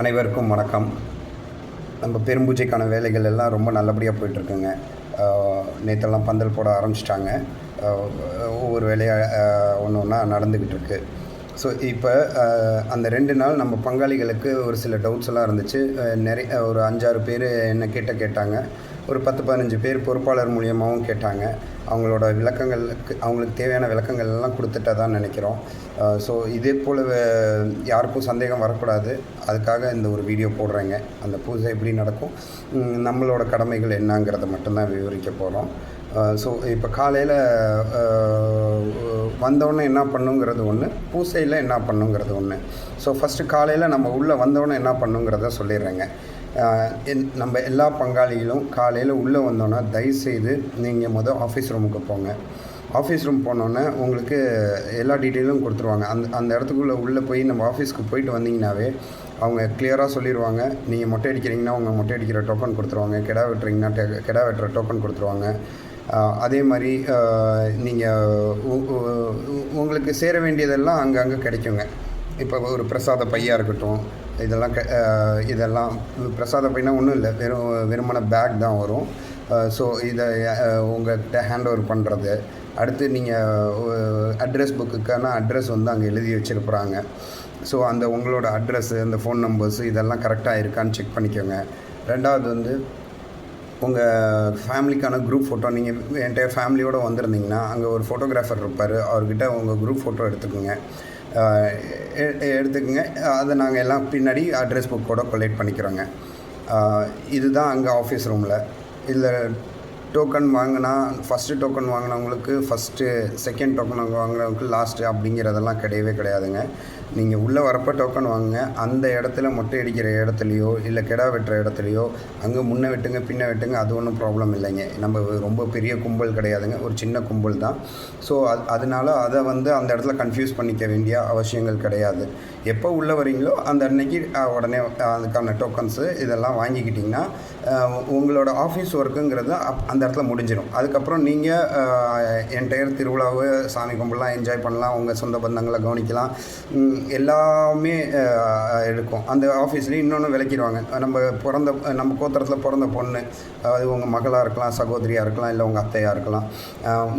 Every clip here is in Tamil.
அனைவருக்கும் வணக்கம். நம்ம பெரும்பூஜைக்கான வேலைகள் எல்லாம் ரொம்ப நல்லபடியாக போயிட்டுருக்குங்க. நேற்றெல்லாம் பந்தல் போட ஆரம்பிச்சிட்டாங்க. ஒவ்வொரு வேலையாக ஒன்று ஒன்றா நடந்துக்கிட்டு இருக்கு ஸோ இப்போ அந்த ரெண்டு நாள் நம்ம பங்காளிகளுக்கு ஒரு சில டவுட்ஸ் எல்லாம் இருந்துச்சு. நிறைய ஒரு அஞ்சாறு பேர் என்ன கேட்ட கேட்டாங்க. ஒரு பத்து பதினஞ்சு பேர் பொறுப்பாளர் மூலியமாகவும் கேட்டாங்க. அவங்களோட விளக்கங்களுக்கு அவங்களுக்கு தேவையான விளக்கங்கள் எல்லாம் கொடுத்துட்டதான் நினைக்கிறோம். ஸோ இதே போல் யாருக்கும் சந்தேகம் வரக்கூடாது. அதுக்காக இந்த ஒரு வீடியோ போடுறேங்க. அந்த பூஜை எப்படி நடக்கும் நம்மளோட கடமைகள் என்னங்கிறத மட்டும்தான் விவரிக்க போகிறோம் ஸோ இப்போ காலையில் வந்தோடனே என்ன பண்ணுங்கிறது ஒன்று பூசையில் என்ன பண்ணுங்கிறது ஒன்று ஸோ ஃபஸ்ட்டு காலையில் நம்ம உள்ளே வந்தோடனே என்ன பண்ணுங்கிறத சொல்லிடுறேங்க. நம்ம எல்லா பங்காளிகளும் காலையில் உள்ளே வந்தோன்னா தயவுசெய்து நீங்கள் மொதல் ஆஃபீஸ் ரூமுக்கு போங்க. ஆஃபீஸ் ரூம் போனோன்னே உங்களுக்கு எல்லா டீட்டெயிலும் கொடுத்துருவாங்க. அந்த அந்த இடத்துக்குள்ளே உள்ளே போய் நம்ம ஆஃபீஸ்க்கு போயிட்டு வந்தீங்கன்னாவே அவங்க கிளியராக சொல்லிடுவாங்க நீங்கள் மொட்டை அடிக்கிறீங்கன்னா அவங்க மொட்டை அடிக்கிற டோக்கன் கொடுத்துருவாங்க. கிடா வெட்டுறீங்கன்னா டெ- கிடா வெட்டுற டோக்கன் கொடுத்துருவாங்க. அதே மாதிரி நீங்கள் உங்களுக்கு சேர வேண்டியதெல்லாம் அங்கங்கே கிடைக்குங்க. இப்போ ஒரு பிரசாத பையாக இருக்கட்டும் இதெல்லாம் க இதெல்லாம் பிரசாத பையனா ஒன்றும் இல்லை. வெறும் வெறுமன பேக் தான் வரும். ஸோ இதை உங்கள்கிட்ட ஹேண்ட் ஓவர் பண்ணுறது அடுத்து நீங்கள் அட்ரஸ் புக்குக்கான அட்ரஸ் வந்து அங்கே எழுதி வச்சுருப்பாங்க ஸோ அந்த உங்களோட அட்ரஸ்ஸு அந்த ஃபோன் நம்பர்ஸு இதெல்லாம் கரெக்டாக இருக்கான்னு செக் பண்ணிக்கோங்க. ரெண்டாவது வந்து உங்கள் ஃபேமிலிக்கான குரூப் ஃபோட்டோ நீங்கள் என்கிட்ட ஃபேமிலியோடு வந்திருந்தீங்கன்னா அங்கே ஒரு ஃபோட்டோகிராஃபர் இருப்பார். அவர்கிட்ட உங்கள் குரூப் ஃபோட்டோ எடுத்துக்கோங்க. எடுத்துக்கோங்க. அதை நாங்கள் எல்லாம் பின்னாடி அட்ரஸ் புக்கோட கொலேட் பண்ணிக்கிறோங்க. இதுதான் அங்கே ஆஃபீஸ் ரூமில் இதில் டோக்கன் வாங்கினா ஃபஸ்ட்டு டோக்கன் வாங்கினவங்களுக்கு ஃபஸ்ட்டு செகண்ட் டோக்கன் வாங்கினவங்களுக்கு லாஸ்ட்டு அப்படிங்கிறதெல்லாம் கிடையவே கிடையாதுங்க. நீங்கள் உள்ளே வரப்போ டோக்கன் வாங்குங்க. அந்த இடத்துல மொட்டை அடிக்கிற இடத்துலையோ இல்லை கிடா வெட்டுற இடத்துலையோ அங்கே முன்னே வெட்டுங்க பின்ன வெட்டுங்க அது ஒன்றும் ப்ராப்ளம் இல்லைங்க. நம்ம ரொம்ப பெரிய கும்பல் கிடையாதுங்க. ஒரு சின்ன கும்பல் தான். ஸோ அது அதனால் அதை வந்து அந்த இடத்துல கன்ஃபியூஸ் பண்ணிக்க வேண்டிய அவசியங்கள் கிடையாது. எப்போ உள்ளே வரீங்களோ அந்த அன்னைக்கு உடனே அதுக்கான டோக்கன்ஸு இதெல்லாம் வாங்கிக்கிட்டிங்கன்னா உங்களோட ஆஃபீஸ் ஒர்க்குங்கிறது அப் அந்த இடத்துல முடிஞ்சிடும் அதுக்கப்புறம் நீங்கள் என்டையர் திருவிழாவை சாமி கும்பலாம் என்ஜாய் பண்ணலாம் உங்கள் சொந்த பந்தங்களை கவனிக்கலாம். எல்லாமே இருக்கும் அந்த ஆஃபீஸ்லேயும் இன்னொன்று விளக்கிடுவாங்க. நம்ம பிறந்த நம்ம கோத்திரத்தில் பிறந்த பொண்ணு அது உங்கள் மகளாக இருக்கலாம் சகோதரியாக இருக்கலாம் இல்லை உங்கள் அத்தையாக இருக்கலாம்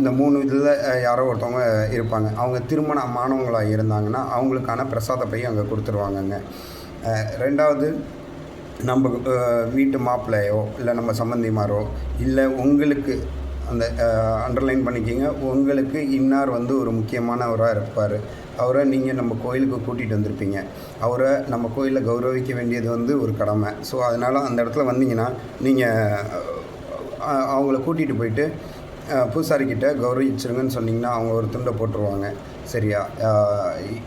இந்த மூணு இதில் யாரோ ஒருத்தவங்க இருப்பாங்க. அவங்க திருமணமானவங்களாக இருந்தாங்கன்னா அவங்களுக்கான பிரசாத பை அங்கே கொடுத்துருவாங்கங்க. ரெண்டாவது நம்ம வீட்டு மாப்பிள்ளையோ இல்லை நம்ம சம்பந்திமாரோ இல்லை உங்களுக்கு அந்த அண்டர்லைன் பண்ணிக்கிங்க. உங்களுக்கு இன்னார் வந்து ஒரு முக்கியமானவராக இருப்பார். அவரை நீங்கள் நம்ம கோயிலுக்கு கூட்டிகிட்டு வந்திருப்பீங்க. அவரை நம்ம கோயிலில் கௌரவிக்க வேண்டியது வந்து ஒரு கடமை. ஸோ அதனால் அந்த இடத்துல வந்தீங்கன்னா நீங்கள் அவங்கள கூட்டிகிட்டு போயிட்டு பூசாரிக்கிட்ட கௌரவிச்சிருங்கன்னு சொன்னிங்கன்னா அவங்க ஒரு துண்டை போட்டுருவாங்க. சரியா?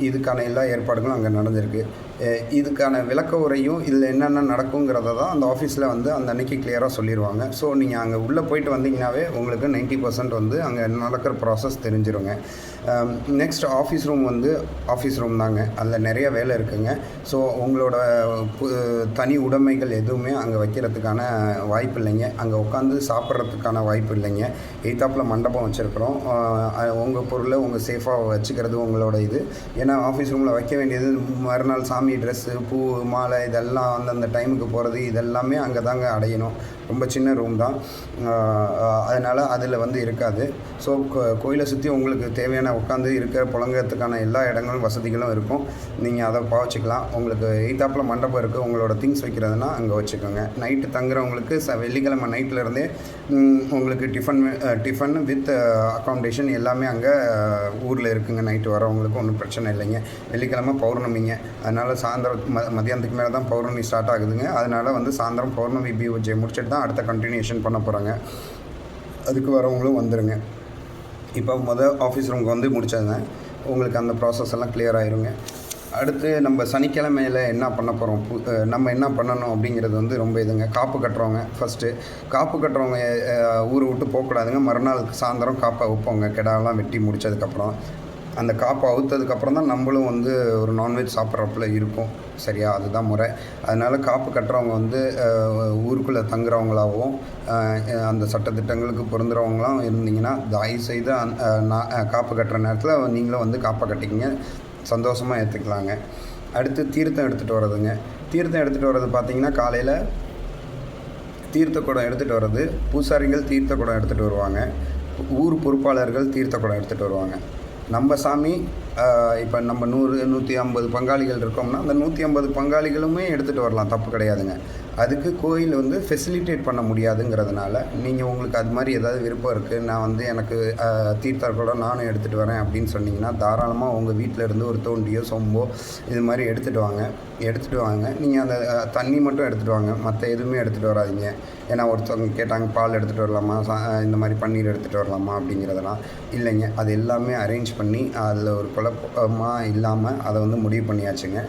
இதுக்கான எல்லா ஏற்பாடுகளும் அங்கே நடந்திருக்கு. இதுக்கான விளக்க உரையும் இதில் என்னென்ன நடக்குங்கிறத தான் அந்த ஆஃபீஸில் வந்து அந்த அன்னைக்கு கிளியராக சொல்லிடுவாங்க ஸோ நீங்கள் அங்கே உள்ளே போயிட்டு வந்தீங்கன்னாவே உங்களுக்கு 90% வந்து அங்கே நடக்கிற ப்ராசஸ் தெரிஞ்சிருங்க. நெக்ஸ்ட் ஆஃபீஸ் ரூம் வந்து ஆஃபீஸ் ரூம் தாங்க. அதில் நிறைய வேலை இருக்குங்க. ஸோ உங்களோட தனி உடைமைகள் எதுவுமே அங்கே வைக்கிறதுக்கான வாய்ப்பு இல்லைங்க. அங்கே உட்காந்து சாப்பிட்றதுக்கான வாய்ப்பு இல்லைங்க. எய்த்தாப்பில் மண்டபம் வச்சுருக்குறோம். உங்கள் பொருளை உங்கள் சேஃபாக வச்சுக்கிறது உங்களோட இது. ஏன்னா ஆஃபீஸ் ரூமில் வைக்க வேண்டியது மறுநாள் சாமி ட்ரெஸ்ஸு பூ மாலை இதெல்லாம் அந்தந்த டைமுக்கு போகிறது இதெல்லாமே அங்கே தாங்க அடையணும். ரொம்ப சின்ன ரூம் தான். அதனால் அதில் வந்து இருக்காது. ஸோ கோயிலை சுற்றி உங்களுக்கு தேவையான உட்காந்து இருக்கிற புழங்கத்துக்கான எல்லா இடங்களும் வசதிகளும் இருக்கும். நீங்கள் அதை பாவச்சிக்கலாம். உங்களுக்கு எய்த்தாப்பில் மண்டபம் இருக்குது உங்களோட திங்ஸ் வைக்கிறதுனா அங்கே வச்சுக்கோங்க. நைட்டு தங்குறவங்களுக்கு ச வெள்ளிக்கிழமை நைட்டில் இருந்தே உங்களுக்கு டிஃபன் டிஃபன் வித் அக்காமடேஷன் எல்லாமே அங்கே ஊரில் இருக்குங்க. நைட்டு வரவங்களுக்கு ஒன்றும் பிரச்சனை இல்லைங்க. வெள்ளிக்கிழமை பௌர்ணமிங்க. அதனால் சாயந்தரம் ம மதியானத்துக்கு மேலே தான் பௌர்ணமி ஸ்டார்ட் ஆகுதுங்க. அதனால் வந்து சாயந்தரம் பௌர்ணமி பூஜை முடிச்சுட்டு தான் அடுத்த கண்டினியூஷன் பண்ண போகிறாங்க அதுக்கு வரவங்களும் வந்துடுங்க இப்போ மொதல் ஆஃபீஸ் ரூமுக்கு வந்து முடிச்சதுங்க. உங்களுக்கு அந்த ப்ராசஸ் எல்லாம் கிளியர் ஆயிருங்க. அடுத்து நம்ம சனிக்கிழமையில் என்ன பண்ண போகிறோம் நம்ம என்ன பண்ணணும் அப்படிங்கிறது வந்து ரொம்ப இதுங்க. காப்பு கட்டுறவங்க ஃபஸ்ட்டு காப்பு கட்டுறவங்க ஊரை விட்டு போகக்கூடாதுங்க. மறுநாள் சாயந்தரம் காப்பை வைப்போங்க. கிடாலாம் வெட்டி முடிச்சதுக்கப்புறம். அந்த காப்பை அவுத்ததுக்கப்புறம் தான் நம்மளும் வந்து ஒரு நான்வெஜ் சாப்பிட்றப்பல இருக்கும். சரியா? அதுதான் முறை. அதனால் காப்பு கட்டுறவங்க வந்து ஊருக்குள்ளே தங்குறவங்களாகவும் அந்த சட்டத்திட்டங்களுக்கு பொருந்துறவங்களாம் இருந்தீங்கன்னா தயவு செய்து நான் காப்பு கட்டுற நேரத்தில் நீங்களும் வந்து காப்பை கட்டிக்கிங்க. சந்தோஷமாக ஏற்றுக்கலாங்க அடுத்து தீர்த்தம் எடுத்துகிட்டு வர்றதுங்க. தீர்த்தம் எடுத்துகிட்டு வர்றது பார்த்தீங்கன்னா காலையில் தீர்த்த குடம் எடுத்துகிட்டு வர்றது பூசாரிகள் தீர்த்த குடம் எடுத்துகிட்டு வருவாங்க. ஊர் பொறுப்பாளர்கள் தீர்த்த குடம் எடுத்துகிட்டு வருவாங்க. நம்ம சாமி இப்போ நம்ம நூறு நூற்றி ஐம்பது பங்காளிகள் இருக்கோம்னா அந்த நூற்றி ஐம்பது பங்காளிகளுமே எடுத்துகிட்டு வரலாம். தப்பு கிடையாதுங்க. அதுக்கு கோயில் வந்து ஃபெசிலிட்டேட் பண்ண முடியாதுங்கிறதுனால நீங்கள் உங்களுக்கு அது மாதிரி ஏதாவது விருப்பம் இருக்குது நான் வந்து எனக்கு ஆஹ், நானும் எடுத்துகிட்டு வரேன் அப்படின்னு சொன்னீங்கன்னா தாராளமாக உங்கள் வீட்டில் இருந்து ஒரு தோண்டியோ சொம்போ இது மாதிரி எடுத்துகிட்டு வாங்க. எடுத்துகிட்டு வாங்க. நீங்கள் அந்த தண்ணி மட்டும் எடுத்துகிட்டு வாங்க. மற்ற எதுவுமே எடுத்துகிட்டு வராதீங்க. ஏன்னா ஒருத்தவங்க கேட்டாங்க பால் எடுத்துகிட்டு வரலாமா? சா- இந்த மாதிரி பன்னீர் எடுத்துகிட்டு வரலாமா? அப்படிங்கிறதெல்லாம் இல்லைங்க. அது எல்லாமே அரேஞ்ச் பண்ணி அதில் ஒரு குழப்பமாக இல்லாமல் அதை வந்து முடிவு பண்ணியாச்சுங்க.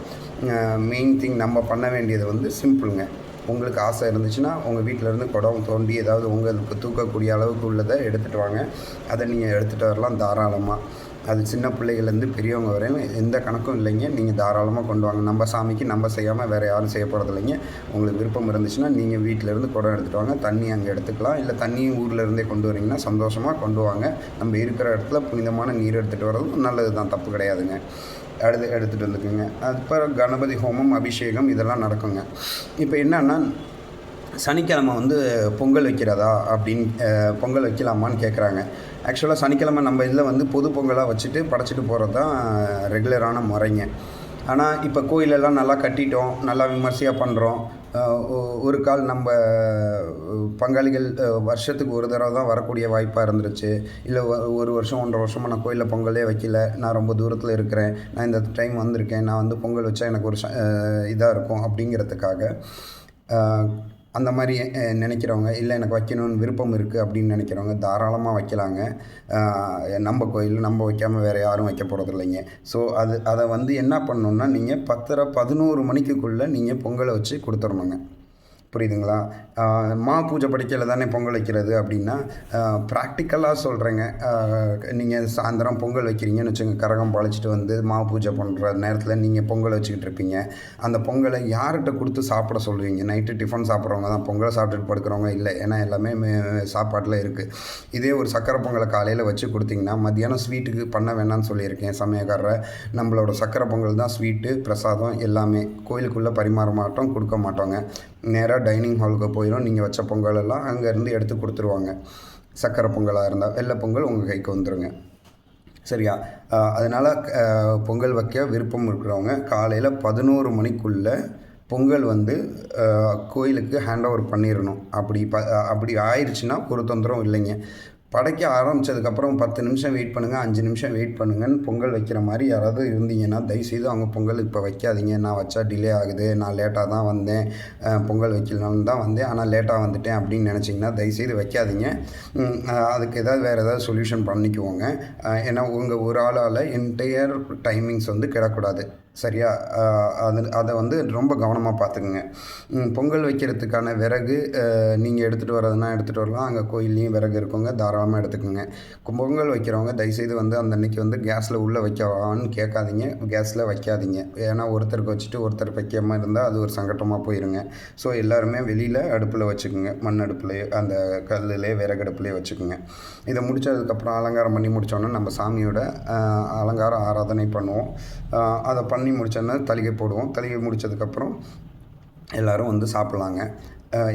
மெயின் திங் நம்ம பண்ண வேண்டியது வந்து சிம்பிளுங்க உங்களுக்கு ஆசை இருந்துச்சுன்னா உங்கள் வீட்டிலேருந்து குடம் தோண்டி ஏதாவது உங்களுக்கு தூக்கக்கூடிய அளவுக்கு உள்ளதை எடுத்துகிட்டு வாங்க. அதை நீங்கள் எடுத்துகிட்டு வரலாம் தாராளமாக அது சின்ன பிள்ளைகள்லேருந்து பெரியவங்க வரையும் எந்த கணக்கும் இல்லைங்க. நீங்கள் தாராளமாக கொண்டு வாங்க. நம்ம சாமிக்கு நம்ம செய்யாமல் வேறு யாரும் செய்ய போகிறது இல்லைங்க. உங்களுக்கு விருப்பம் இருந்துச்சுன்னா நீங்கள் வீட்டிலேருந்து குடம் எடுத்துகிட்டு வாங்க. தண்ணி அங்கே எடுத்துக்கலாம். இல்லை தண்ணியும் ஊர்லேருந்தே கொண்டு வரீங்கன்னா சந்தோஷமாக கொண்டு வாங்க. நம்ம இருக்கிற இடத்துல புனிதமான நீர் எடுத்துகிட்டு வர்றதும் நல்லது தான் தப்பு கிடையாதுங்க. எடுத்து எடுத்துகிட்டு வந்துக்குங்க. அதுக்கப்புறம் கணபதி ஹோமம் அபிஷேகம் இதெல்லாம் நடக்குங்க. இப்போ என்னன்னா சனிக்கிழமை வந்து பொங்கல் வைக்கிறதா அப்படின்னு பொங்கல் வைக்கலாமான்னு கேட்குறாங்க ஆக்சுவலாக சனிக்கிழமை நம்ம இதில் வந்து பொது பொங்கலாக வச்சுட்டு படைச்சிட்டு போகிறது தான் ரெகுலரான முறைங்க. ஆனால் இப்போ கோயிலெல்லாம் நல்லா கட்டிட்டோம் நல்லா விமர்சையாக பண்ணுறோம் ஒரு கால் நம்ம பங்காளிகள் வருஷத்துக்கு ஒரு தடவை தான் வரக்கூடிய வாய்ப்பாக இருந்துருச்சு. இல்லை ஒரு வருஷம் ஒன்றரை வருஷமாக நான் கோயிலில் பொங்கலே வைக்கல. நான் ரொம்ப தூரத்தில் இருக்கிறேன். நான் இந்த டைம் வந்திருக்கேன். நான் வந்து பொங்கல் வச்சா எனக்கு ஒரு இதாக இருக்கும் அப்படிங்கிறதுக்காக. அந்த மாதிரி நினைக்கிறவங்க இல்லை எனக்கு வைக்கணும்னு விருப்பம் இருக்குது அப்படின்னு நினைக்கிறவங்க தாராளமாக வைக்கலாங்க. நம்ம கோயில் நம்ம வைக்காமல் வேறு யாரும் வைக்க போகிறது இல்லைங்க ஸோ அது அதை வந்து என்ன பண்ணணுன்னா நீங்கள் பத்தரை பதினோரு மணிக்குள்ளே நீங்கள் பொங்கலை வச்சு கொடுத்துடணுங்க. புரியுதுங்களா? மா பூஜை படிக்கையில் தானே பொங்கல் வைக்கிறது அப்படின்னா ப்ராக்டிக்கலாக சொல்கிறேங்க நீங்கள் சாயந்தரம் பொங்கல் வைக்கிறீங்கன்னு வச்சுங்க கரகம் பழச்சிட்டு வந்து மா பூஜை பண்ணுற நேரத்தில் நீங்கள் பொங்கல் வச்சுக்கிட்டு இருப்பீங்க. அந்த பொங்கலை யார்கிட்ட கொடுத்து சாப்பிட சொல்லுவீங்க? நைட்டு டிஃபன் சாப்பிட்றவங்க தான். பொங்கலை சாப்பிட்டுட்டு படுக்கிறவங்க இல்லை. ஏன்னா எல்லாமே மே- சாப்பாட்டில் இருக்குது இதே ஒரு சக்கரை பொங்கலை காலையில் வச்சு கொடுத்தீங்கன்னா மத்தியானம் ஸ்வீட்டுக்கு பண்ண வேணாம்னு சொல்லியிருக்கேன். சமயக்காரரை நம்மளோட சக்கரை பொங்கல் தான் ஸ்வீட்டு பிரசாதம் எல்லாமே. கோயிலுக்குள்ளே பரிமாற மாட்டோம் கொடுக்க மாட்டோங்க. நேராக டைனிங் ஹாலுக்கு போயிடும் நீங்கள் வச்ச பொங்கல் எல்லாம் அங்கேருந்து எடுத்து கொடுத்துருவாங்க. சக்கரை பொங்கலாக இருந்தால் வெள்ளை பொங்கல் உங்கள் கைக்கு வந்துடுங்க சரியா? அதனால் பொங்கல் வைக்க விருப்பம் இருக்கிறவங்க காலையில் பதினோரு மணிக்குள்ளே பொங்கல் வந்து கோயிலுக்கு ஹேண்ட் ஓவர் பண்ணிடணும் அப்படி ப அப்படி ஆயிடுச்சுன்னா ஒரு தொந்தரவும் இல்லைங்க. படைக்க ஆரம்பித்ததுக்கப்புறம் பத்து நிமிஷம் வெயிட் பண்ணுங்கள் அஞ்சு நிமிஷம் வெயிட் பண்ணுங்கன்னு பொங்கல் வைக்கிற மாதிரி யாராவது இருந்தீங்கன்னா தயவுசெய்து அவங்க பொங்கல் இப்போ வைக்காதீங்க. நான் வச்சா டிலே ஆகுது நான் லேட்டாக தான் வந்தேன் பொங்கல் வைக்கலாம்னு தான் வந்தேன். ஆனால் லேட்டாக வந்துட்டேன் அப்படின்னு நினச்சிங்கன்னா தயவுசெய்து வைக்காதீங்க. அதுக்கு ஏதாவது வேறு ஏதாவது சொல்யூஷன் பண்ணிக்குவோங்க ஏன்னா உங்கள் ஒரு ஆளால் என்டையர் டைமிங்ஸ் வந்து கிடக்கூடாது சரியா? அது அதை வந்து ரொம்ப கவனமாக பார்த்துக்குங்க பொங்கல் வைக்கிறதுக்கான விறகு நீங்கள் எடுத்துகிட்டு வரதுனா எடுத்துகிட்டு வரலாம். அங்கே கோயில்லையும் விறகு இருக்குங்க. தாராளமாக எடுத்துக்கோங்க. பொங்கல் வைக்கிறவங்க தயவுசெய்து வந்து அந்த அன்னைக்கு வந்து கேஸில் உள்ளே வைக்கவான்னு கேட்காதீங்க. கேஸில் வைக்காதீங்க. ஏன்னா ஒருத்தருக்கு வச்சுட்டு ஒருத்தர் வைக்காமல் இருந்தால் அது ஒரு சங்கட்டமாக போயிருங்க. ஸோ எல்லாருமே வெளியில் அடுப்பில் வச்சுக்கோங்க. மண் அடுப்புலையே அந்த கல்லுலேயே விறகு அடுப்புலேயே வச்சுக்கோங்க. இதை முடிச்சதுக்கப்புறம் அலங்காரம் பண்ணி முடித்தோன்னே நம்ம சாமியோட அலங்காரம் ஆராதனை பண்ணுவோம். அதை பண்ண முடிச்சோன்னே தளிகை போடுவோம். தளிகை முடித்ததுக்கப்புறம் எல்லாரும் வந்து சாப்பிட்லாங்க.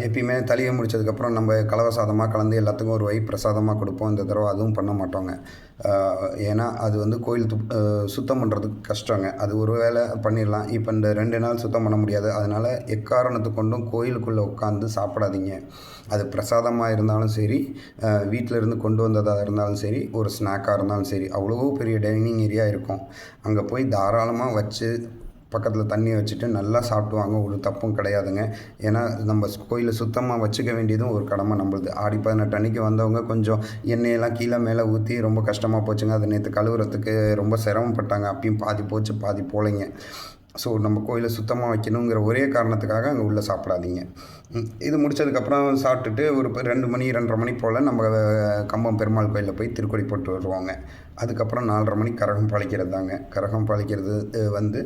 எப்பயுமே தலிகை முடிச்சதுக்கப்புறம் நம்ம கலவை சாதமாக கலந்து எல்லாத்துக்கும் ஒரு வை பிரசாதமாக கொடுப்போம். இந்த தடவை அதுவும் பண்ண மாட்டோங்க. ஏன்னா அது வந்து கோயில் து சுத்தம் பண்ணுறதுக்கு கஷ்டங்க. அது ஒரு வேளை பண்ணிடலாம். இப்போ இந்த ரெண்டு நாள் சுத்தம் பண்ண முடியாது. அதனால் எக்காரணத்து கொண்டும் கோயிலுக்குள்ளே உட்காந்து சாப்பிடாதீங்க. அது பிரசாதமாக இருந்தாலும் சரி வீட்டிலேருந்து இருந்து கொண்டு வந்ததாக இருந்தாலும் சரி ஒரு ஸ்நாக்காக இருந்தாலும் சரி அவ்வளோ பெரிய டைனிங் ஏரியா இருக்கும். அங்கே போய் தாராளமாக வச்சு பக்கத்தில் தண்ணி வச்சுட்டு நல்லா சாப்பிடுவாங்க. ஒரு தப்பும் கிடையாதுங்க. ஏன்னா நம்ம கோயிலை சுத்தமாக வச்சுக்க வேண்டியதும் ஒரு கடமை நம்மளுது. ஆடி பதினெட்டு அன்னைக்கு வந்தவங்க கொஞ்சம் எண்ணெயெல்லாம் கீழே மேலே ஊற்றி ரொம்ப கஷ்டமாக போச்சுங்க. அது நேற்று கழுவுறதுக்கு ரொம்ப சிரமப்பட்டாங்க. அப்பயும் பாதி போச்சு பாதி போலைங்க. ஸோ நம்ம கோயிலை சுத்தமாக வைக்கணுங்கிற ஒரே காரணத்துக்காக அங்கே உள்ளே சாப்பிடாதீங்க. இது முடிச்சதுக்கப்புறம் சாப்பிட்டுட்டு ஒரு ரெண்டு மணி ரெண்டரை மணி போல் நம்ம கம்பம் பெருமாள் கோயிலில் போய் திருக்கொடி போட்டு வருவாங்க. அதுக்கப்புறம் நாலரை மணிக்கு கரகம் பாலிக்கிறது தாங்க கரகம் பாலிக்கிறது வந்து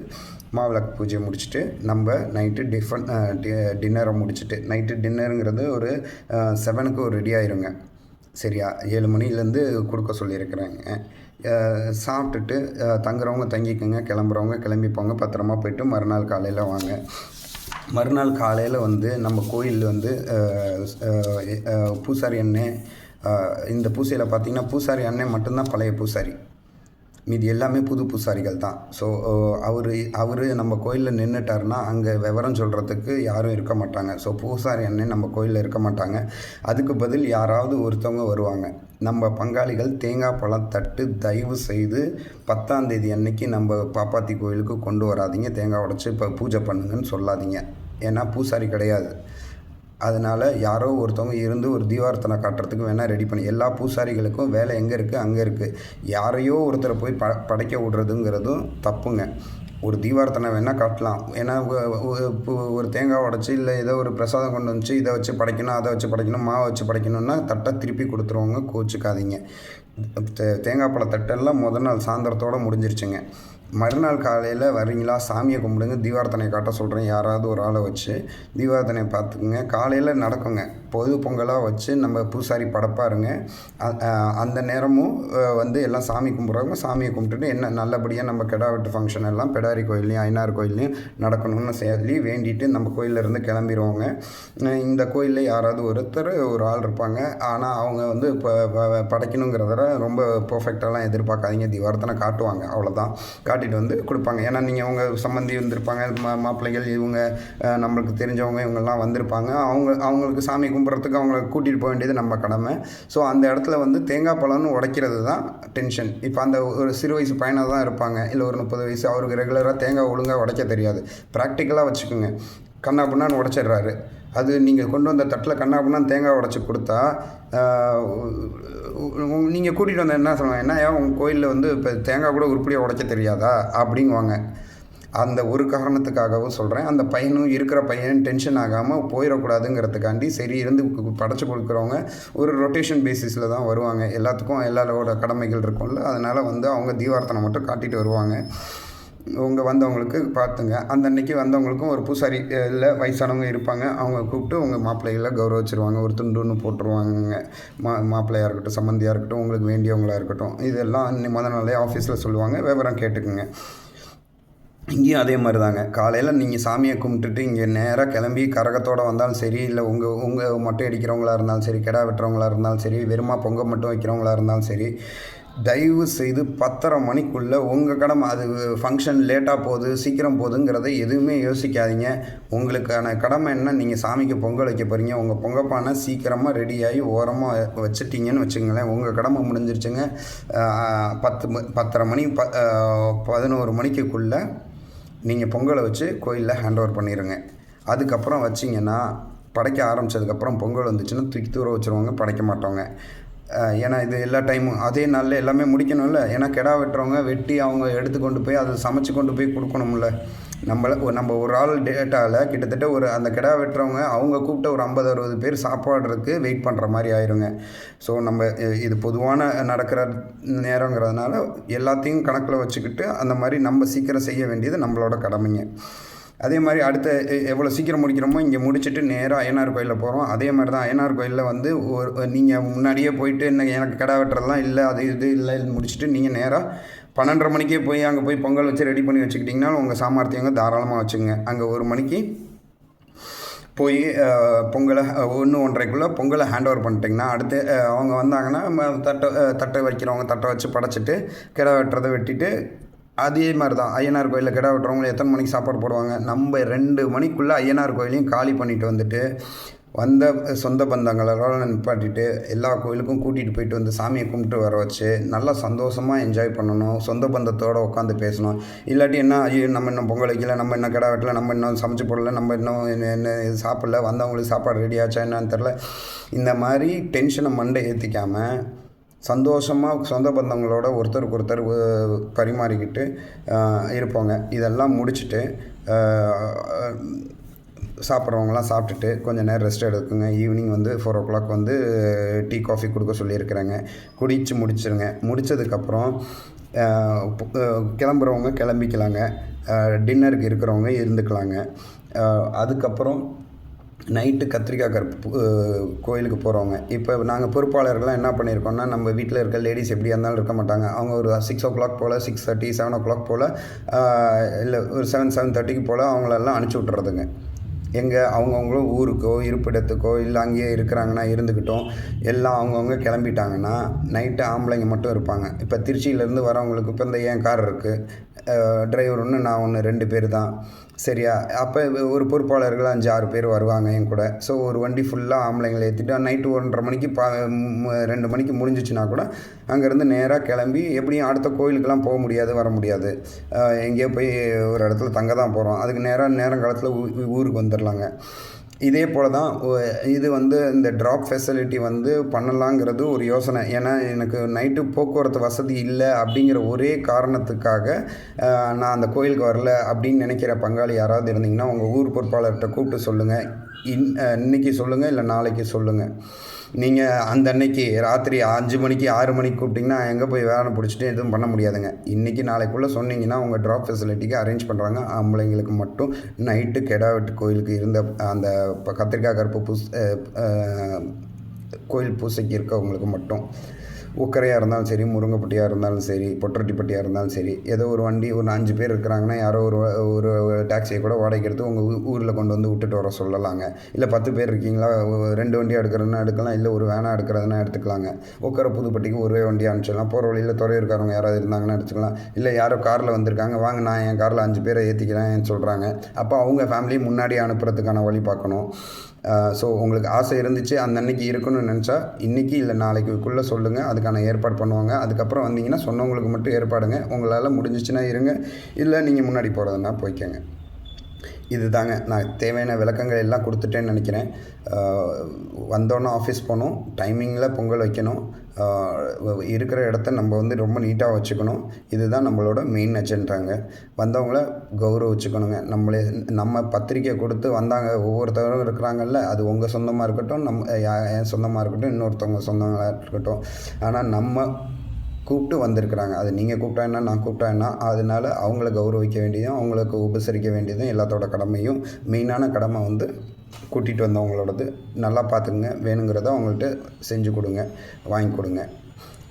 மாவிளக்கு பூஜையை முடிச்சுட்டு நம்ம நைட்டு டிஃபன் டின்னரை முடிச்சுட்டு நைட்டு டின்னருங்கிறது ஒரு செவனுக்கு ஒரு ரெடி ஆயிருங்க. சரியா? ஏழு மணிலேருந்து கொடுக்க சொல்லியிருக்கிறாங்க. சாப்பிட்டுட்டு தங்குறவங்க தங்கிக்கோங்க கிளம்புறவங்க கிளம்பி போங்க பத்திரமா போயிட்டு மறுநாள் காலையில் வாங்க. மறுநாள் காலையில் வந்து நம்ம கோயில் வந்து பூசாரி எண்ணெய் இந்த பூசையில் பார்த்தீங்கன்னா பூசாரி அண்ணன் மட்டும்தான் பழைய பூசாரி. மீதி எல்லாமே புது பூசாரிகள் தான். ஸோ அவர் அவர் நம்ம கோயிலில் நின்றுட்டாருன்னா அங்கே விவரம் சொல்கிறதுக்கு யாரும் இருக்க மாட்டாங்க. ஸோ பூசாரி அண்ணன் நம்ம கோயிலில் இருக்க மாட்டாங்க. அதுக்கு பதில் யாராவது ஒருத்தவங்க வருவாங்க. நம்ம பங்காளிகள் தேங்காய் பழம் தட்டு தயவு செய்து பத்தாம் தேதி அன்னைக்கு நம்ம பாப்பாத்தி கோயிலுக்கு கொண்டு வராதீங்க. தேங்காய் உடச்சி இப்போ பூஜை பண்ணுங்கன்னு சொல்லாதீங்க. ஏன்னா பூசாரி கிடையாது. அதனால் யாரோ ஒருத்தவங்க இருந்து ஒரு தீபார்த்தனை காட்டுறதுக்கு வேணால் ரெடி பண்ணி எல்லா பூசாரிகளுக்கும் வேலை எங்கே இருக்குது அங்கே இருக்குது யாரையோ ஒருத்தரை போய் ப படைக்க விடுறதுங்கிறதும் தப்புங்க. ஒரு தீபார்த்தனை வேணால் காட்டலாம். ஏன்னா இப்போ ஒரு தேங்காய் உடச்சி இல்லை ஏதோ ஒரு பிரசாதம் கொண்டு வந்துச்சு இதை வச்சு படைக்கணும் அதை வச்சு படைக்கணும் மாவை வச்சு படைக்கணும்னா தட்டை திருப்பி கொடுத்துருவாங்க கோச்சிக்காதீங்க. தே- தேங்காய் பழ தட்டெல்லாம் முதல் நாள் சாயந்தரத்தோடு முடிஞ்சிருச்சுங்க. மறுநாள் காலையில் வரீங்களா சாமியை கும்பிடுங்க தீபார்த்தனை காட்ட சொல்கிறேன் யாராவது ஒரு ஆளை வச்சு தீபார்த்தனை பார்த்துக்குங்க. காலையில் நடக்குங்க. பொது பொங்கலாக வச்சு நம்ம பூசாரி படப்பாருங்க அந்த நேரமும் வந்து எல்லாம் சாமி கும்பிட்றவங்க சாமியை கும்பிட்டுட்டு என்ன நல்லபடியாக நம்ம கெடா வெட்டு ஃபங்க்ஷன் எல்லாம் பெடாரி கோயில்லையும் ஐநார் கோயில்லையும் நடக்கணும்னு சொல்லி வேண்டிட்டு நம்ம கோயில்ல இருந்து கிளம்பிடுவோங்க இந்த கோயிலில் யாராவது ஒருத்தர் ஒரு ஆள் இருப்பாங்க. ஆனால் அவங்க வந்து இப்போ படைக்கணுங்கிறத ரொம்ப பர்ஃபெக்டாலாம் எதிர்பார்க்காதீங்க. தீவாரத்தனை காட்டுவாங்க. அவ்வளோதான் காட்டிட்டு வந்து கொடுப்பாங்க. ஏன்னா நீங்கள் அவங்க சம்மந்தி வந்திருப்பாங்க மா மாப்பிள்ளைகள் இவங்க நம்மளுக்கு தெரிஞ்சவங்க இவங்கெல்லாம் வந்திருப்பாங்க. அவங்க அவங்களுக்கு சாமி கும்பிட்றதுக்கு அவங்கள கூட்டிகிட்டு போக வேண்டியது நம்ம கடமை. ஸோ அந்த இடத்துல வந்து தேங்காய் பழம்னு உடைக்கிறது தான் டென்ஷன் இப்போ அந்த ஒரு சிறு வயசு பையனாக தான் இருப்பாங்க. இல்லை ஒரு முப்பது வயசு அவருக்கு ரெகுலராக தேங்காய் ஒழுங்காக உடைக்க தெரியாது. ப்ராக்டிக்கலாக வச்சுக்கோங்க. கண்ணா புண்ணான்னு உடைச்சிடுறாரு. அது நீங்கள் கொண்டு வந்த தட்டில் கண்ணா புண்ணான்னு தேங்காய் உடச்சி கொடுத்தா நீங்கள் கூட்டிகிட்டு வந்த என்ன சொல்லுவாங்க? என்ன ஏன் உங்கள் கோயிலில் வந்து இப்போ தேங்காய் கூட உருப்படியாக உடைக்க தெரியாதா? அப்படிங்குவாங்க. அந்த ஒரு காரணத்துக்காகவும் சொல்கிறேன் அந்த பையனும் இருக்கிற பையன் டென்ஷன் ஆகாமல் போயிடக்கூடாதுங்கிறதுக்காண்டி சரி இருந்து படைச்சி கொடுக்குறவங்க ஒரு ரொட்டேஷன் பேசிஸில் தான் வருவாங்க. எல்லாத்துக்கும் எல்லாரோட கடமைகள் இருக்கும்ல. அதனால் வந்து அவங்க தீவார்த்தனை மட்டும் காட்டிட்டு வருவாங்க. உங்கள் வந்தவங்களுக்கு பார்த்துங்க. அந்த அன்னைக்கு வந்தவங்களுக்கும் ஒரு பூசாரி இல்லை வயசானவங்க இருப்பாங்க. அவங்க கூப்பிட்டு உங்கள் மாப்பிள்ளைகளை கௌரவிச்சிருவாங்க. ஒரு துண்டுன்னு போட்டுருவாங்க மா மாப்பிள்ளையாக இருக்கட்டும் சம்மந்தியாக இருக்கட்டும் உங்களுக்கு வேண்டியவங்களாக இருக்கட்டும். இதெல்லாம் அன்னை முத நாளே ஆஃபீஸில் சொல்லுவாங்க. விவரம் கேட்டுக்குங்க. இங்கேயும் அதே மாதிரி தாங்க காலையில் நீங்கள் சாமியை கும்பிட்டுட்டு இங்கே நேராக கிளம்பி கரகத்தோடு வந்தாலும் சரி இல்லை உங்கள் உங்கள் மொட்டை அடிக்கிறவங்களா இருந்தாலும் சரி கிடா வெட்டுறவங்களா இருந்தாலும் சரி வெறுமா பொங்கல் மட்டும் வைக்கிறவங்களா இருந்தாலும் சரி தயவு செய்து பத்தரை மணிக்குள்ளே உங்கள் கடமை அது ஃபங்க்ஷன் லேட்டாக போகுது சீக்கிரம் போகுதுங்கிறத எதுவுமே யோசிக்காதீங்க. உங்களுக்கான கடமை என்ன? நீங்கள் சாமிக்கு பொங்கல் வைக்க போகிறீங்க உங்கள் பொங்கப்பானை சீக்கிரமாக ரெடியாகி ஓரமாக வச்சுட்டீங்கன்னு வச்சுங்களேன் உங்கள் கடமை முடிஞ்சிருச்சுங்க. பத்து ம- பத்தரை மணி ப பதினோரு மணிக்குள்ளே நீங்கள் பொங்கலை வச்சு கோயிலில் ஹேண்ட் ஓவர் பண்ணிடுங்க அதுக்கப்புறம் வச்சிங்கன்னா படைக்க ஆரம்பிச்சதுக்கப்புறம் பொங்கல் வந்துச்சுன்னா தூக்கி தூர வச்சுருவாங்க படைக்க மாட்டோங்க ஏன்னா இது எல்லா டைமும் அதே நாளில் எல்லாமே முடிக்கணும்ல. ஏன்னா கெடா வெட்டுறவங்க வெட்டி அவங்க எடுத்து கொண்டு போய் அதை சமைச்சு கொண்டு போய் கொடுக்கணும்ல. நம்மள ஒரு- நம்ம ஒரு ஆள் டேட்டாவில் கிட்டத்தட்ட ஒரு அந்த கிடா வெட்டுறவங்க அவங்க கூப்பிட்ட ஒரு ஐம்பது அறுபது பேர் சாப்பாடுறதுக்கு வெயிட் பண்ணுற மாதிரி ஆயிருங்க. ஸோ நம்ம இது பொதுவான நடக்கிற நேரங்கிறதுனால எல்லாத்தையும் கணக்கில் வச்சுக்கிட்டு அந்த மாதிரி நம்ம சீக்கிரம் செய்ய வேண்டியது நம்மளோட கடமைங்க. அதே மாதிரி அடுத்த எ- எவ்வளோ சீக்கிரம் முடிக்கிறோமோ இங்கே முடிச்சுட்டு நேராக அய்யனார் கோயிலில் போகிறோம் அதே மாதிரி தான் அய்யனார் கோயிலில் வந்து ஒரு நீங்கள் முன்னாடியே போயிட்டு என்ன எனக்கு கடை வெட்டுறதுலாம் இல்லை அது இது இல்லை முடிச்சுட்டு நீங்கள் நேராக பன்னெண்டரை மணிக்கே போய் அங்கே போய் பொங்கல் வச்சு ரெடி பண்ணி வச்சுக்கிட்டிங்கன்னா உங்கள் சாமர்த்தியங்க தாராளமாக வச்சுங்க அங்கே ஒரு மணிக்கு போய் பொங்கலை ஒன்று ஒன்றரைக்குள்ளே பொங்கலை ஹேண்ட் ஓவர் பண்ணிட்டிங்கன்னா அடுத்து அவங்க வந்தாங்கன்னா தட்டை தட்டை வைக்கிறவங்க தட்டை வச்சு படைச்சிட்டு கிடா வெட்டுறதை வெட்டிட்டு அதே மாதிரி தான் ஐயனார் கோயிலில் கிடா வெட்டுறவங்க எத்தனை மணிக்கு சாப்பாடு போடுவாங்க? நம்ம ரெண்டு மணிக்குள்ளே ஐயனார் கோயிலையும் காலி பண்ணிட்டு வந்துட்டு வந்த சொந்த பந்தங்களோட நிப்பாட்டிட்டு எல்லா கோயிலுக்கும் கூட்டிகிட்டு போயிட்டு வந்து சாமியை கும்பிட்டு வர வச்சு நல்லா சந்தோஷமாக என்ஜாய் பண்ணணும். சொந்த பந்தத்தோடு உட்காந்து பேசணும். இல்லாட்டி என்ன ஐயோ நம்ம இன்னும் பொங்கல் வைக்கல நம்ம இன்னும் கிடா வெட்டல நம்ம இன்னும் சமைச்சு போடல நம்ம இன்னும் என்ன இது சாப்பிடல வந்தவங்களுக்கு சாப்பாடு ரெடி ஆச்சா என்னன்னு தெரில இந்த மாதிரி டென்ஷனை மண்டை ஏற்றிக்காமல் சந்தோஷமாக சொந்த பந்தங்களோட ஒருத்தருக்கு ஒருத்தர் பரிமாறிக்கிட்டு இருப்போங்க. இதெல்லாம் முடிச்சுட்டு சாப்பிட்றவங்களாம் சாப்பிட்டுட்டு கொஞ்சம் நேரம் ரெஸ்ட் எடுக்குங்க. ஈவினிங் வந்து ஃபோர் ஓ கிளாக் வந்து டீ காஃபி கொடுக்க சொல்லியிருக்கிறாங்க. குடித்து முடிச்சிருங்க. முடித்ததுக்கப்புறம் கிளம்புறவங்க கிளம்பிக்கலாங்க. டின்னருக்கு இருக்கிறவங்க இருந்துக்கலாங்க. அதுக்கப்புறம் நைட்டு கத்திரிக்காய் கருப்பு கோயிலுக்கு போகிறவங்க இப்போ நாங்கள் பொறுப்பாளர்கள்லாம் என்ன பண்ணியிருக்கோம்னா நம்ம வீட்டில் இருக்க லேடிஸ் எப்படியா இருந்தாலும் இருக்க மாட்டாங்க. அவங்க ஒரு சிக்ஸ் ஓ கிளாக் போல் six thirty seven o'clock போல் இல்லை ஒரு செவன் செவன் தேர்ட்டிக்கு போல் அவங்களெல்லாம் அனுப்பிச்சி விட்றதுங்க எங்கே அவங்கவுங்களும் ஊருக்கோ இருப்பிடத்துக்கோ இல்லை அங்கேயே இருக்கிறாங்கன்னா இருந்துக்கிட்டோம் எல்லாம் அவங்கவுங்க கிளம்பிட்டாங்கன்னா நைட்டு ஆம்பளைங்க மட்டும் இருப்பாங்க. இப்போ திருச்சியிலேருந்து வரவங்களுக்கு இப்போ இந்த என் கார் இருக்குது டிரைவர் ஒன்று நான் ஒன்று ரெண்டு பேர் தான். சரியா? அப்போ ஒரு பொறுப்பாளர்கள் அஞ்சு ஆறு பேர் வருவாங்க என் கூட. ஸோ ஒரு வண்டி ஃபுல்லாக ஆம்பளைங்களை ஏற்றிட்டு நைட்டு ஒன்றரை மணிக்கு பா ரெண்டு மணிக்கு முடிஞ்சிச்சுன்னா கூட அங்கேருந்து நேராக கிளம்பி எப்படியும் அடுத்த கோயிலுக்கெல்லாம் போக முடியாது வர முடியாது. எங்கேயோ போய் ஒரு இடத்துல தங்க தான் போகிறோம் அதுக்கு நேராக நேரங்காலத்தில் ஊ- ஊருக்கு வந்துடலாங்க இதே போல் தான் இது வந்து இந்த ட்ராப் ஃபெசிலிட்டி வந்து பண்ணலாங்கிறது ஒரு யோசனை. ஏன்னா எனக்கு நைட்டு போக்குவரத்து வசதி இல்லை அப்படிங்கிற ஒரே காரணத்துக்காக நான் அந்த கோயிலுக்கு வரல அப்படின்னு நினைக்கிற பங்காளி யாராவது இருந்தீங்கன்னா உங்கள் ஊர் பொறுப்பாளர்கிட்ட கூப்பிட்டு சொல்லுங்கள் இன் இன்னைக்கு சொல்லுங்கள் இல்லை நாளைக்கு சொல்லுங்கள் நீங்கள் அந்த அன்னைக்கு ராத்திரி அஞ்சு மணிக்கு ஆறு மணிக்கு கூப்பிட்டிங்கன்னா எங்கே போய் வேலை பிடிச்சிட்டு எதுவும் பண்ண முடியாதுங்க. இன்றைக்கி நாளைக்குள்ளே சொன்னீங்கன்னா உங்கள் ட்ராப் ஃபெசிலிட்டிக்கு அரேஞ்ச் பண்ணுறாங்க ஆம்பளைங்களுக்கு மட்டும் நைட்டு கெடாவெட்டு கோயிலுக்கு இருந்த அந்த கத்திரிக்காய் கருப்பு புஸ் கோயில் பூசைக்கு இருக்கவங்களுக்கு மட்டும். உக்கரையாக இருந்தாலும் சரி முருங்கைப்பட்டியாக இருந்தாலும் சரி பொட்டரட்டிப்பட்டியாக இருந்தாலும் சரி ஏதோ ஒரு வண்டி ஒரு அஞ்சு பேர் இருக்கிறாங்கன்னா யாரோ ஒரு ஒரு டாக்ஸியை கூட வாடகைக்கு எடுத்து உங்கள் ஊரில் கொண்டு வந்து விட்டுட்டு வர சொல்லலாங்க. இல்லை பத்து பேர் இருக்கீங்களா ரெண்டு வண்டியாக எடுக்கிறதுனா எடுக்கலாம் இல்லை ஒரு வேனாக எடுக்கிறதுனா எடுத்துக்கலாங்க. உக்கர புதுப்பட்டிக்கு ஒரே வண்டி அனுப்பிச்சிடலாம். போகிற வழியில் துறை இருக்கிறவங்க யாராவது இருந்தாங்கன்னா எடுத்துக்கலாம். இல்லை யாரோ காரில் வந்திருக்காங்க வாங்க நான் என் காரில் அஞ்சு பேரை ஏற்றிக்கிறேன் சொல்கிறாங்க அப்போ அவங்க ஃபேமிலி முன்னாடி அனுப்புறதுக்கான வழி பார்க்கணும். ஸோ உங்களுக்கு ஆசை இருந்துச்சு அந்த அன்னைக்கு இருக்கணும்னு நினச்சா இன்றைக்கி இல்லை நாளைக்குள்ளே சொல்லுங்கள் அதுக்கான ஏற்பாடு பண்ணுவாங்க. அதுக்கப்புறம் வந்தீங்கன்னா சொன்னவங்களுக்கு மட்டும் ஏற்பாடுங்க. உங்களால் முடிஞ்சிச்சுன்னா இருங்க. இல்லை நீங்கள் முன்னாடி போகிறதுனா போய்க்கோங்க. இது தாங்க நான் தேவையான விளக்கங்கள் எல்லாம் கொடுத்துட்டேன்னு நினைக்கிறேன். வந்தோன்னே ஆஃபீஸ் போகணும். டைமிங்கில் பொங்கல் வைக்கணும். இருக்கிற இடத்த நம்ம வந்து ரொம்ப நீட்டாக வச்சுக்கணும். இதுதான் நம்மளோட மெயின் அஜெண்டாங்க வந்தவங்கள கௌரவிச்சுக்கணுங்க. நம்மளே நம்ம பத்திரிக்கை கொடுத்து வந்தாங்க ஒவ்வொருத்தரும் இருக்கிறாங்கல்ல அது உங்கள் சொந்தமாக இருக்கட்டும் நம்ம என் சொந்தமாக இருக்கட்டும் இன்னொருத்தவங்க சொந்தங்களாக இருக்கட்டும். ஆனால் நம்ம கூப்பிட்டு வந்திருக்கிறாங்க. அது நீங்கள் கூப்பிட்டா என்ன நான் கூப்பிட்டா என்ன? அதனால அவங்கள கௌரவிக்க வேண்டியதும் அவங்களுக்கு உபசரிக்க வேண்டியதும் எல்லாத்தோட கடமையும் மெயினான கடமை வந்து கூட்டிகிட்டு வந்தவங்களோடது. நல்லா பார்த்துக்குங்க. வேணுங்கிறத அவங்கள்ட்ட செஞ்சு கொடுங்க. வாங்கி கொடுங்க.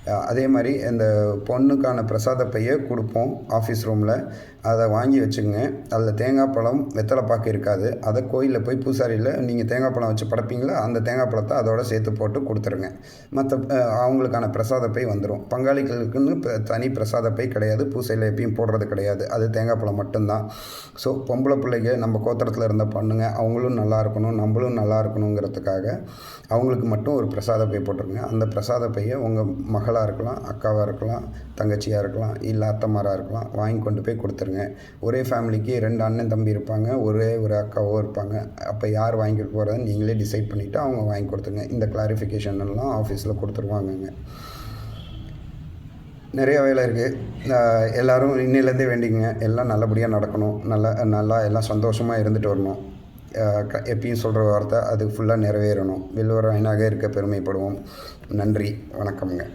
அதே மாதிரி இந்த பொண்ணுக்கான பிரசாத பையை கொடுப்போம். ஆஃபீஸ் ரூமில். அதை வாங்கி வச்சுக்கோங்க. அதில் தேங்காய் பழம் வெத்தலை பாக்கு இருக்காது. அதை கோயிலில் போய் பூசாரியில் நீங்கள் தேங்காய் பழம் வச்சு படைப்பீங்களா? அந்த தேங்காய் பழத்தை அதோட சேர்த்து போட்டு கொடுத்துருங்க. மற்ற அவங்களுக்கான பிரசாத பை வந்துடும் பங்காளிகளுக்குன்னு இப்போ தனி பிரசாத பை கிடையாது. பூசையில் எப்பயும் போடுறது கிடையாது. அது தேங்காய் பழம் மட்டும்தான். ஸோ பொம்பளை பிள்ளைங்க நம்ம கோத்திரத்தில் இருந்த பண்ணுங்க. அவங்களும் நல்லா இருக்கணும். நம்மளும் நல்லா இருக்கணுங்கிறதுக்காக அவங்களுக்கு மட்டும் ஒரு பிரசாத பை போட்டிருங்க. அந்த பிரசாத பையை உங்கள் மகளாக இருக்கலாம் அக்காவாக இருக்கலாம் தங்கச்சியாக இருக்கலாம் இல்லை அத்தமாராக இருக்கலாம் வாங்கி கொண்டு போய் கொடுத்துருங்க. ஒரே ஃபேமிலிக்கு ரெண்டு அண்ணன் தம்பி இருப்பாங்க. ஒரே ஒரு அக்காவோ இருப்பாங்க. அப்போ யார் வாங்கிட்டு போகிறதுன்னு நீங்களே டிசைட் பண்ணிவிட்டு அவங்க வாங்கி கொடுத்துருங்க. இந்த கிளாரிஃபிகேஷன் எல்லாம் ஆஃபீஸில் கொடுத்துருவாங்கங்க. நிறைய வேலை இருக்குது எல்லோரும் இன்னிலேருந்தே வேண்டிங்க எல்லாம் நல்லபடியாக நடக்கணும். நல்லா நல்லா எல்லாம் சந்தோஷமாக இருந்துட்டு வரணும். எப்பயும் சொல்கிற வார்த்தை அது ஃபுல்லாக நிறைவேறணும். வெல்லுவராயனாக இருக்க பெருமைப்படுவோம். நன்றி. வணக்கம்ங்க.